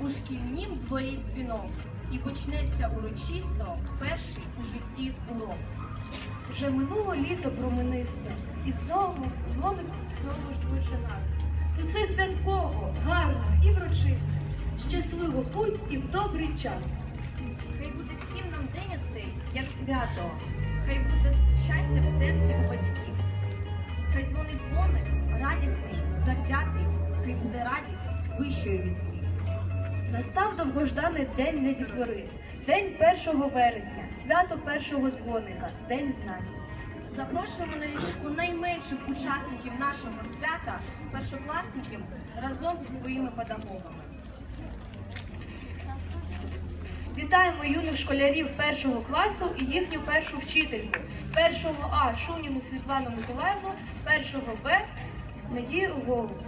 у шкільнім дворі дзвінок, і почнеться урочисто перший у житті урок. Вже минуло літо променисте, і знову дзвоник знову кличе нас. То це святково, гарно і врочисто. Щасливо путь і в добрий час. Хай буде всім нам день оцей, як свято. Хай буде щастя в серці у батьків. Хай дзвонить дзвоник, радісний, завзятий, хай буде радість вищою від слів. Настав довгожданий день для дітвори. День 1 вересня, свято першого дзвоника, День знань. Запрошуємо на лічку найменших учасників нашого свята, першокласників, разом зі своїми педагогами. Вітаємо юних школярів першого класу і їхню першу вчительку. Першого А Шуніну Світлану Миколаївну, першого Б Надію Голуб.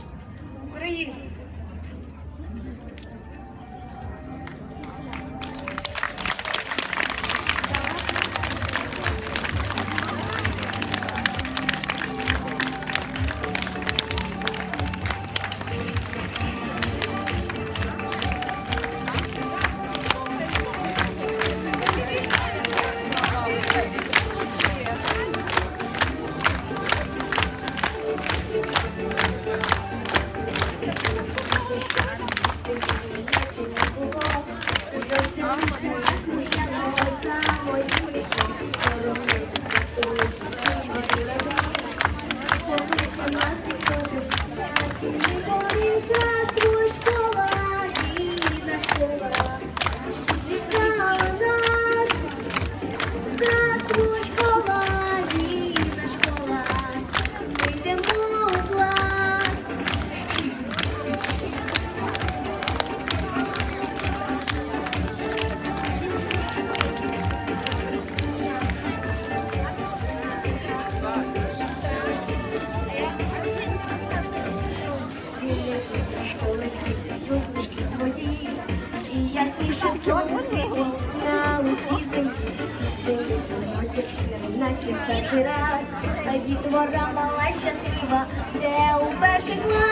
Щирий, в перший раз, а дітвора мала щаслива, де у перший клас